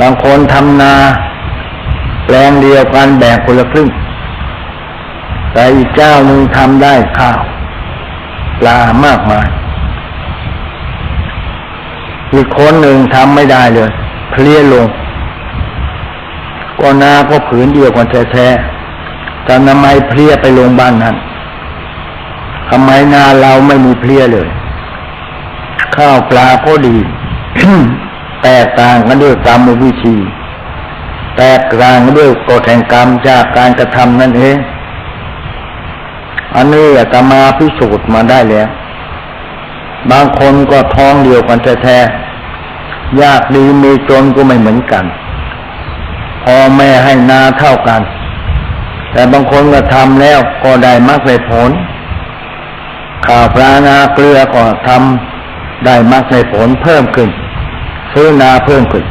บางคนทำนาแปลงเดียวกันแบ่งคนละครึ่ง แต่อีกเจ้าหนึ่งทำได้ข้าวปลามากมาย อีกคนหนึ่งทำไม่ได้เลยเพลียลงก็นาก็ผืนเดียวกันแท้ๆแต่ทำไมเพลียไปลงบ้านนั้นทำไมนาเราไม่มีเพลียเลย ข้าวปลาก็ดี แตกต่างกันด้วยกรรมวิธี แตกต่างกันด้วยกฎแห่งกรรมจากการกระทำนั่นเองอันนี้อาตมาพิสูจน์มาได้แล้ว บางคนก็ท้องเดียวกันแท้ๆยากดีมีจนก็ไม่เหมือนกันพ่อแม่ให้นาเท่ากัน แต่บางคนก็ทำแล้วก็ได้มรรคได้ผล ข่าวปลานาเกลือก็ทำได้มรรคได้ผลเพิ่มขึ้น ซื้อนาเพิ่มขึ้น